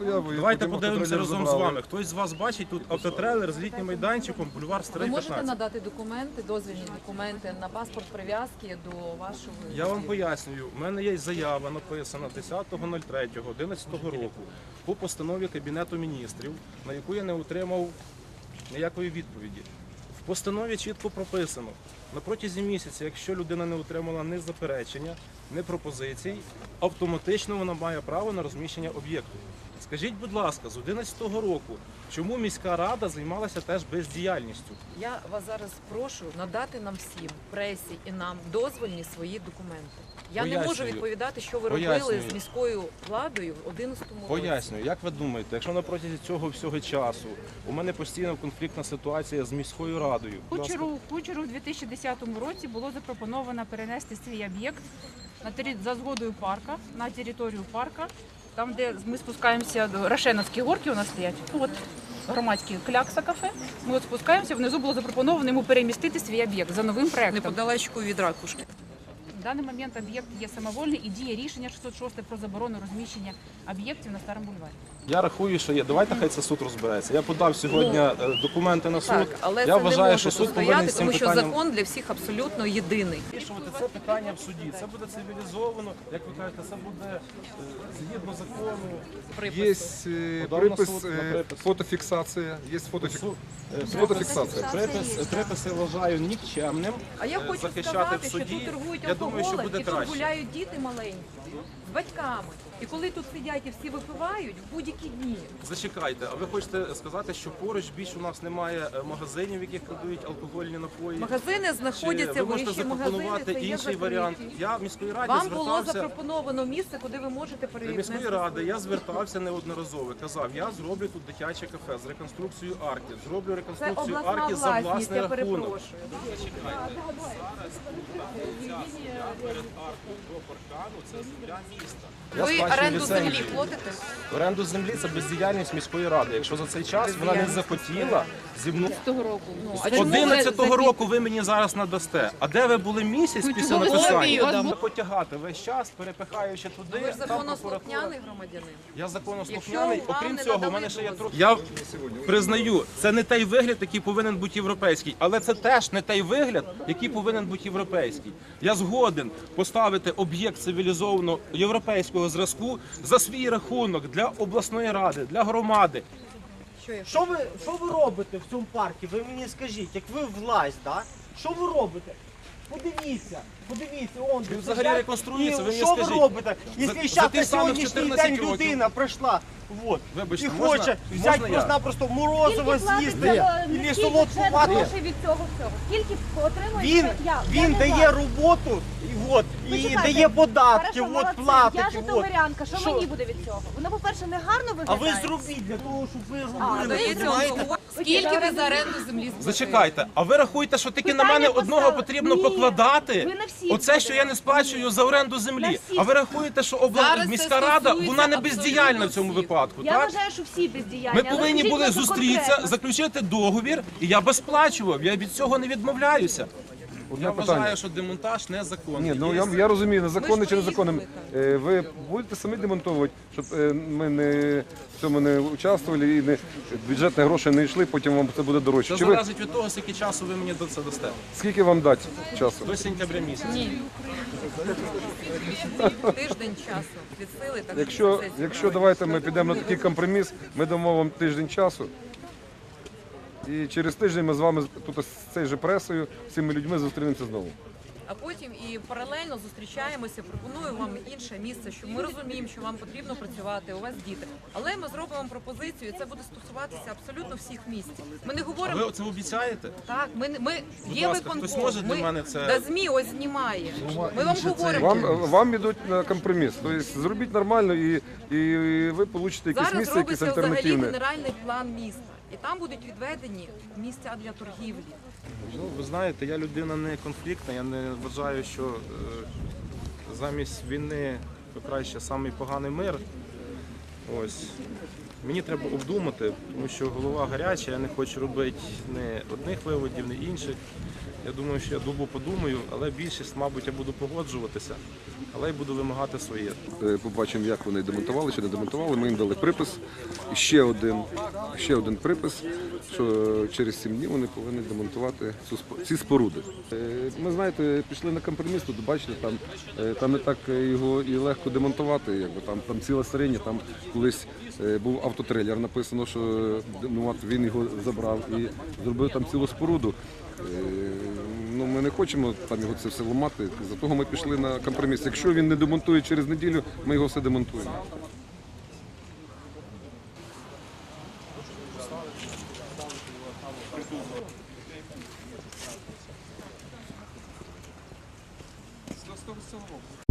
і Давайте подивимося разом з забрали. вами. Хтось з вас бачить тут автотрейлер з літнім майданчиком, бульвар Ви Старий можете 15. надати документи, дозвільні документи на паспорт прив'язки до вашого Я вам пояснюю, у мене є заява написана 10.03.11 року по постанові Кабінету міністрів, на яку я не отримав ніякої відповіді. В постанові чітко прописано, на протязі місяця, якщо людина не отримала ні заперечення, ні пропозицій, автоматично вона має право на розміщення об'єкту. Скажіть, будь ласка, з 2011 року, чому міська рада займалася теж бездіяльністю? Я вас зараз прошу надати нам всім, пресі і нам дозвольні свої документи. Я не можу відповідати, що ви Пояснюю. робили з міською владою в 11 році. Пояснюю, як ви думаєте, якщо на протязі цього всього часу у мене постійно конфліктна ситуація з міською радою, будь ласка, Кучеру, кучеру у 2010 році було запропоновано перенести свій об'єкт на тері- за згодою парка на територію парка, там, де ми спускаємося до Рашеновські горки у нас стоять. От громадський клякса кафе. Ми от спускаємося. Внизу було запропоновано йому перемістити свій об'єкт за новим проектом. Неподалечку від ракушки. В даний момент об'єкт є самовольний і діє рішення 606 про заборону розміщення об'єктів на старому бульварі. Я рахую, що є. Давайте хай це суд розбереться. Я подав сьогодні е, документи на суд. Ну, Так, але я це вважаю, не може що суд повинен стояти, з цим тому що питанням закон для всіх абсолютно єдиний. вирішувати це питання в суді. Це буде цивілізовано, як ви кажете, це буде е, згідно закону. Есть э, Подав на припис, суд, на э, припис. фотофіксація, є фотофік... Суд, е, фотофіксація. Припис, приписи вважаю нікчемним. А я е, хочу захищати сказати, в що суді. тут торгують Я думаю, що буде і тут краще. гуляють діти маленькі з батьками. І коли тут сидять і всі випивають в будь-які дні. Зачекайте, а ви хочете сказати, що поруч більш у нас немає е, магазинів, в яких продають алкогольні напої? Магазини Чи знаходяться ви можете вищі запропонувати Це інший варіант? Я в міської раді Вам було звертався запропоновано місце, куди ви можете до міської ради. Я звертався неодноразово. Казав, я зроблю тут дитяче кафе з реконструкцією арки. Зроблю Це реконструкцію обласна арки за власність, власний я рахунок. перепрошую. Я Ви сплачую оренду ліцензію. землі платите? Оренду землі це бездіяльність міської ради. Якщо за цей час вона не захотіла зі мною. Року. Ну, З чому ви 11-го за- року ви мені зараз надасте. А де ви були місяць після ви написання? дамо? потягати весь час, перепихаючи туди. Ви ж там законослухняний громадянин. Я законослухняний. Якщо вам Окрім не цього, у надали мене ще є трохи. Я признаю, це не той вигляд, який повинен бути європейський, але це теж не той вигляд, який повинен бути європейський. Я згоден поставити об'єкт цивілізованого європейського зразку за свій рахунок для обласної ради, для громади. Що ви, що ви робите в цьому парку? Ви мені скажіть, як ви власть, да? що ви робите? Подивіться, подивіться, он Він взагалі реконструюється, І ви мені Що ви скажіть. робите? За- Якщо за зараз тих на самих сьогоднішній 14 день років. людина прийшла, вот, Вибачте, і можна- хоче взяти я? просто-напросто морозиво з'їсти і солодку бюджет грошей від цього всього? Скільки отримує Він, я? Я він не дає знаю. роботу і, от, і Почекайте. дає податки, Хорошо, от, молодці. платить. Я от. житомирянка, що, Що? мені буде від цього? Воно, по-перше, не гарно А ви зробіть для того, щоб ви А, робили. Скільки ви за оренду землі сплатили? Зачекайте, а ви рахуєте, що тільки на Питання мене одного поставили. потрібно Ні, покладати? на всіх Оце, що я не сплачую за оренду землі. Всіх. А ви рахуєте, що обла... Це міська рада стосується вона не бездіяльна в цьому всіх. випадку? Я так? вважаю, що всі бездіяльні. Ми але повинні скажіть, були зустрітися, конкретно. заключити договір, і я би сплачував. Я від цього не відмовляюся. Одне Я питання. вважаю, що демонтаж незаконний. Ні, ну я, я розумію, незаконне Ми чи незаконне. приїхали, Е, Ви будете самі демонтувати, щоб е, ми не в цьому не участвували і не бюджетні гроші не йшли, потім вам це буде дорожче. Це Чи ви залежить від того, скільки часу ви мені до це дасте. скільки вам дати часу? До сентября місяця. Тиждень часу від сили. Так Якщо, якщо давайте ми підемо на такий компроміс, ми дамо вам тиждень часу. І через тиждень ми з вами тут з цією же пресою, з цими людьми зустрінемося знову. А потім і паралельно зустрічаємося, пропоную вам інше місце, що ми розуміємо, що вам потрібно працювати, у вас діти. Але ми зробимо вам пропозицію, і це буде стосуватися абсолютно всіх місць. Ми не говоримо ви це обіцяєте? так. Ми ми Будь є ласка, виконком. хтось може для ми, мене це- Да, змі ось знімає. Ми вам говоримо. Вам, вам ідуть на компроміс. Тобто зробіть нормально і, і ви получите якесь Зараз місце, якесь робиться взагалі альтернативне. генеральний план міста, і там будуть відведені місця для торгівлі. Ну, ви знаєте, я людина не конфліктна, я не вважаю, що е, замість війни то краще самий поганий мир. Ось. Мені треба обдумати, тому що голова гаряча, я не хочу робити ні одних виводів, ні інших. Я думаю, що я добу подумаю, але більшість, мабуть, я буду погоджуватися, але й буду вимагати своє. Е, Побачимо, як вони демонтували чи не демонтували. Ми їм дали припис. І ще один, ще один припис, що через 7 днів вони повинні демонтувати ці споруди. Е, Ми знаєте, пішли на компроміс, тут бачите, там, е, там не так його і легко демонтувати. Якби там, там ціла стариня, там колись е, був автотрейлер, написано, що ну, він його забрав і зробив там цілу споруду. Ну, ми не хочемо там його це все ламати. За того ми пішли на компроміс. Якщо він не демонтує через неділю, ми його все демонтуємо. З 107 року.